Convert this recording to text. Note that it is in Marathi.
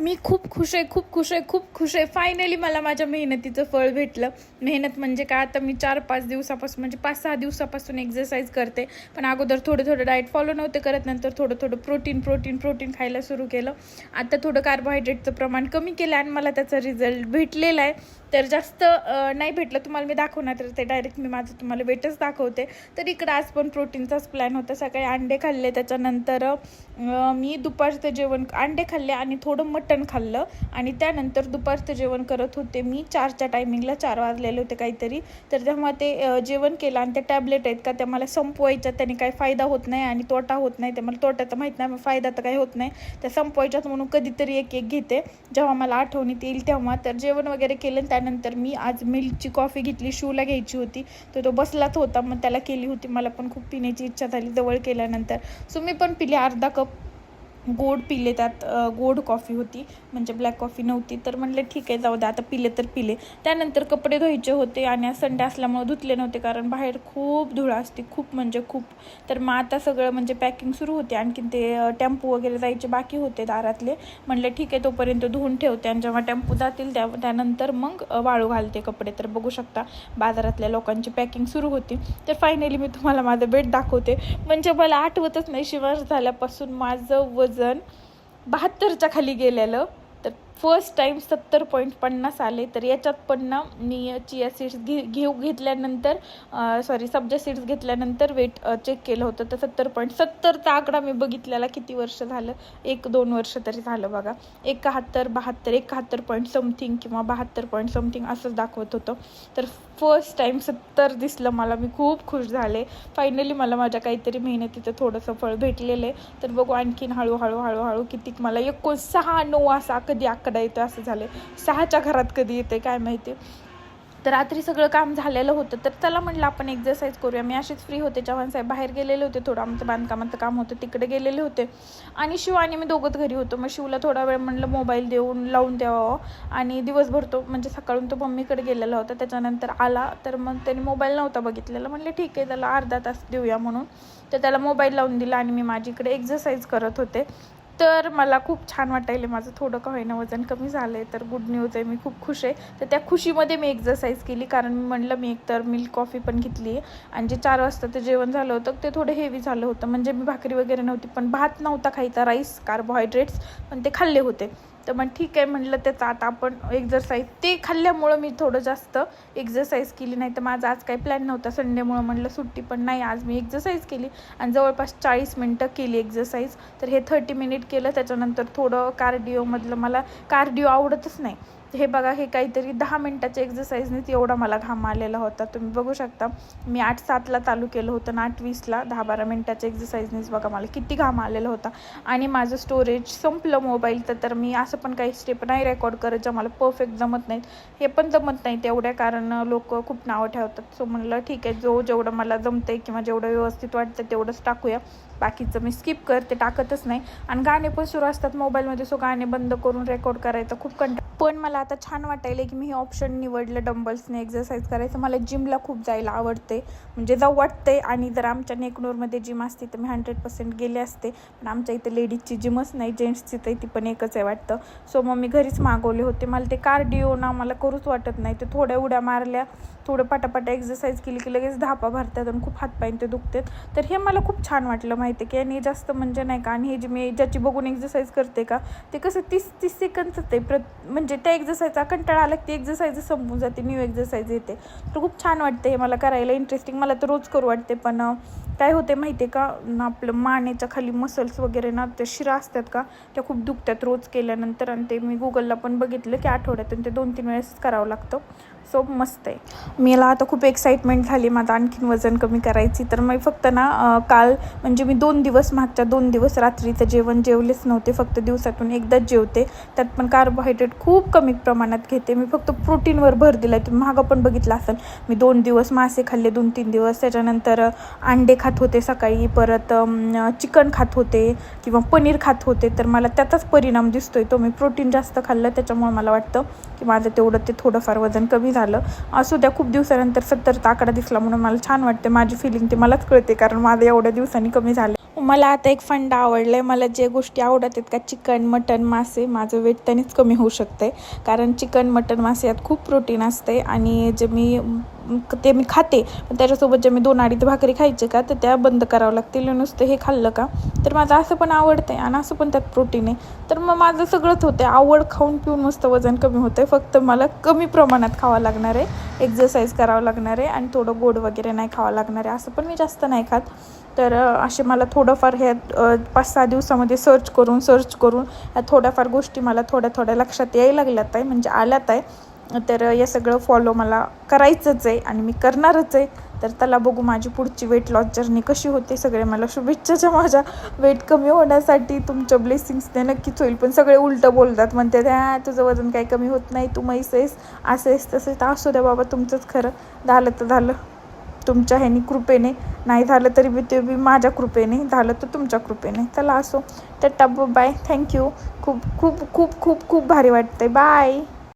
मी खूप खुश आहे खूप खुश आहे खूप खुश आहे. फायनली मला माझ्या मेहनतीचं फळ भेटलं. मेहनत म्हणजे काय? आता मी चार पाच दिवसापासून म्हणजे पाच सहा दिवसापासून एक्सरसाइज करते. पण अगोदर थोडं थोडं डाएट फॉलो नव्हते करत. नंतर थोडं थोडं प्रोटीन प्रोटीन प्रोटीन खायला सुरू केलं. आता थोडं कार्बोहायड्रेटचं प्रमाण कमी केलं आणि मला त्याचा रिझल्ट भेटलेला आहे. तर जास्त नाही भेटलं तुम्हाला मी दाखवणार तर ते डायरेक्ट मी माझं तुम्हाला वेटच दाखवते. तर इकडं आज पण प्रोटीनचाच प्लॅन होता. सकाळी अंडे खाल्ले त्याच्यानंतर मी दुपारचं जेवण अंडे खाल्ले आणि थोडं मटण खाल्लं. आणि त्यानंतर दुपारचं जेवण करत होते मी. चारच्या टायमिंगला चार वाजलेले होते काहीतरी. तर तेव्हा ते जेवण केलं आणि त्या टॅबलेट आहेत का त्या मला संपवायच्या त्याने काही फायदा होत नाही आणि तोटा होत नाही. ते मला तोटा तर माहीत नाही फायदा तर काही होत नाही. त्या संपवायच्यात म्हणून कधीतरी एक एक घेते. जेव्हा मला आठवणीत येईल तेव्हा. तर जेवण वगैरे केलं आणि त्यानंतर मी आज मिल्कची कॉफी घेतली शूला घ्यायची होती. तर तो बसलाच होता मग त्याला केली होती. मला पण खूप पिण्याची इच्छा झाली जवळ केल्यानंतर. सो मी पण पिली अर्धा कप गोड पिले त्यात गोड कॉफी होती म्हणजे ब्लॅक कॉफी नव्हती. तर म्हणले ठीक आहे जाऊ दे आता पिले तर पिले. त्यानंतर कपडे धुवायचे होते आणि आज संडे असल्यामुळे धुतले नव्हते कारण बाहेर खूप धुळा असते खूप म्हणजे खूप. तर मग आता सगळं म्हणजे पॅकिंग सुरू होते. आणखीन ते टेम्पो वगैरे जायचे बाकी होते दारातले. म्हणले ठीक आहे तोपर्यंत धुवून ठेवते. आणि जेव्हा टेम्पो जातील त्या त्यानंतर मग वाळू घालते कपडे. तर बघू शकता बाजारातल्या लोकांची पॅकिंग सुरू होती. तर फायनली मी तुम्हाला माझं बेड दाखवते. म्हणजे मला आठवतच नाही शिवार झाल्यापासून माझं वजन बहात्तरच्या खाली गेलेलं. तर फर्स्ट टाईम सत्तर पॉईंट पन्नास आले. तर याच्यात पण ना मी चिया सीड्स घे घेऊ घेतल्यानंतर सॉरी सब्जा सीड्स घेतल्यानंतर वेट चेक केलं होतं. तर सत्तर पॉईंट सत्तरचा आकडा मी बघितलेला किती वर्ष झालं. एक दोन वर्ष तरी झालं बघा. एकाहत्तर बहात्तर एकाहत्तर पॉईंट समथिंग किंवा बहात्तर पॉईंट समथिंग असंच दाखवत होतं. तर फर्स्ट टाईम सत्तर दिसलं मला. मी खूप खुश झाले. फायनली मला माझ्या काहीतरी मेहनतीचं थोडंसं फळ भेटलेलं आहे. तर बघू आणखीन हळूहळू हळूहळू कितीक मला एकोण सहा नऊ असा कधी आकडा येतो असं झालं सहाच्या घरात कधी येते काय माहिती. तर रात्री सगळं काम झालेलं होतं. तर चला म्हटलं आपण एक्झरसाईज करूया. मी असेच फ्री होते. चव्हाण साहेब बाहेर गेलेले होते. थोडं आमचं बांधकामाचं काम होतं. तिकडे गेलेले होते. आणि शिव आणि मी दोघंच घरी होतो. मग शिवला थोडा वेळ म्हणलं मोबाईल देऊन लावून द्यावा. आणि दिवसभर तो म्हणजे सकाळून तो मम्मीकडे गेलेला होता. त्याच्यानंतर आला. तर मग त्याने मोबाईल नव्हता बघितलेला. म्हणलं ठीक आहे त्याला अर्धा तास देऊया म्हणून. तर त्याला मोबाईल लावून दिला आणि मी माझी इकडे एक्झरसाईज करत होते. तर मला खूप छान वाटायले माझं थोडं का होईना वजन कमी झालं आहे तर गुड न्यूज आहे मी खूप खुश आहे. तर त्या खुशीमध्ये मी एक्झरसाईज केली कारण मी म्हणलं मी एकतर मिल्क कॉफी पण घेतली आहे आणि जे चार वाजता ते जेवण झालं होतं ते थोडं हेवी झालं होतं. म्हणजे मी भाकरी वगैरे नव्हती पण भात नव्हता खायचा राईस कार्बोहायड्रेट्स पण ते खाल्ले होते. तर मग ठीक आहे म्हटलं त्याचं. आता आपण एक्झरसाईज ते खाल्ल्यामुळं मी थोडं जास्त एक्झरसाईज केली नाही. तर माझा आज काही प्लॅन नव्हता. संडेमुळं म्हटलं सुट्टी पण नाही. आज मी एक्झरसाईज केली. आणि जवळपास चाळीस मिनटं केली एक्झरसाईज तर हे थर्टी मिनिट केलं. त्याच्यानंतर थोडं कार्डिओमधलं मला कार्डिओ आवडतच नाही. हे बघा हे काहीतरी दहा मिनटाच्या एक्झरसाईजनेच एवढा मला घाम आलेला होता. तुम्ही बघू शकता मी आठ सातला चालू केलं होतं ना आठ वीसला दहा बारा मिनटाच्या एक्झरसाईजनेच बघा मला किती घाम आलेला होता. आणि माझं स्टोरेज संपलं मोबाईलचं तर मी असं पण काही स्टेप नाही रेकॉर्ड करत ज्या मला परफेक्ट जमत नाहीत. हे पण जमत नाही तेवढ्या कारण लोक खूप नावं ठेवतात. सो म्हणलं ठीक आहे जो जेवढं मला जमतंय किंवा जेवढं व्यवस्थित वाटतं तेवढंच टाकूया. बाकीचं मी स्किप करते टाकतच नाही. आणि गाणे पण सुरू असतात मोबाईलमध्ये सो गाणे बंद करून रेकॉर्ड करायचं खूप कंटाळ पण मला आता छान वाटायला की मी हे ऑप्शन निवडलं डंबल्सने एक्झरसाईज करायचं. मला जिमला खूप जायला आवडते. म्हणजे जाऊ वाटते आणि जर आमच्या नेकनूरमध्ये जिम असते तर मी हंड्रेड पर्सेंट गेले असते. पण आमच्या इथे लेडीजची जिमच नाही जेंट्सची तर ती पण एकच आहे वाटतं. सो मग मी घरीच मागवले होते. मला ते कार्डिओ ना मला करूच वाटत नाही. ते थोड्या उड्या मारल्या थोडं पाटापाटा एक्झरसाईज केली की लगेच धापा भरतात आणि खूप हातपायन ते दुखतात. तर हे मला खूप छान वाटलं माहिती की आणि जास्त म्हणजे नाही का आणि हे जे मी ज्याची बघून एक्झरसाईज करते का ते कसं तीस तीस सेकंदच ते प्रत म्हणजे म्हणजे त्या एक्झरसाईजचा कंटाळा आला की ती एक्झरसाईज संपून जाते न्यू एक्झरसाईज येते. तर खूप छान वाटते हे मला करायला. इंटरेस्टिंग मला तर रोज करू वाटते पण काय होते माहिती आहे का? ना आपलं मानेच्या खाली मसल्स वगैरे ना त्या शिरा असतात का त्या खूप दुखतात रोज केल्यानंतर. आणि ते मी गुगलला पण बघितलं की आठवड्यातून ते दोन तीन वेळेस करावं लागतं. सो मस्त आहे. मला आता खूप एक्साइटमेंट झाली. माझं आणखीन वजन कमी करायची. तर मी फक्त ना काल म्हणजे मी दोन दिवस मागच्या दोन दिवस रात्रीचं जेवण जेवलेच नव्हते. फक्त दिवसातून एकदाच जेवते. त्यात पण कार्बोहायड्रेट खूप कमी प्रमाणात घेते. मी फक्त प्रोटीनवर भर दिला आहे तुम्ही मागं पण बघितलं असेल. मी दोन दिवस मासे खाल्ले दोन तीन दिवस. त्याच्यानंतर अंडे खात होते सकाळी. परत चिकन खात होते किंवा पनीर खात होते. तर मला त्याचाच परिणाम दिसतोय. तो मी प्रोटीन जास्त खाल्लं. त्याच्यामुळे मला वाटतं की माझं तेवढं ते थोडंफार वजन कमी झालं. झालं. असू द्या खूप दिवसानंतर सत्तरचा आकडा दिसला म्हणून मला छान वाटते माझी फिलिंग ते मलाच कळते कारण माझं एवढ्या दिवसांनी कमी झालं. मला आता एक फंडा आवडला आहे मला जे गोष्टी आवडत आहेत का चिकन मटन मासे माझं वेट त्यांनीच कमी होऊ शकते कारण चिकन मटन मासे यात खूप प्रोटीन असते आणि जे मी ते मी खाते पण त्याच्यासोबत जे मी दोन अडीच भाकरी खायचे का तर त्या बंद करावं लागतील. नुसतं हे खाल्लं का तर माझं असं पण आवडतं आहे आणि असं पण त्यात प्रोटीन आहे. तर मग माझं सगळंच होते आवड खाऊन पिऊन मस्त वजन कमी होतं आहे फक्त मला कमी प्रमाणात खावं लागणार आहे. एक्झरसाईज करावं लागणार आहे आणि थोडं गोड वगैरे नाही खावं लागणार आहे. असं पण मी जास्त नाही खात. तर असे मला थोडंफार ह्या पाच सहा दिवसामध्ये सर्च करून सर्च करून ह्या थोड्याफार गोष्टी मला थोड्या थोड्या लक्षात यायला लागल्यात आहे म्हणजे आल्यात आहे तर या हे सगळं फॉलो मला करायचंच आहे आणि मी करणारच आहे. तर त्याला बघू माझी पुढची वेट लॉस जर्नी कशी होते. सगळे मला शुभेच्छाच्या माझ्या वेट कमी होण्यासाठी. तुमच्या ब्लेसिंग्सने नक्कीच होईल पण सगळे उलटं बोलतात. म्हणते त्या तुझं वजन काही कमी होत नाही. तू म्हैस आहेस असं आहेस तसं तर असू द्या बाबा तुमचंच खरं. झालं तर झालं. तुमच्या ह्यानी कृपेने. नाही झालं तरी बी ते बी माझ्या कृपेने. झालं तर तुमच्या कृपेने. चला असो. तर टब बाय थँक्यू खूप खूप खूप खूप खूप भारी वाटतंय. बाय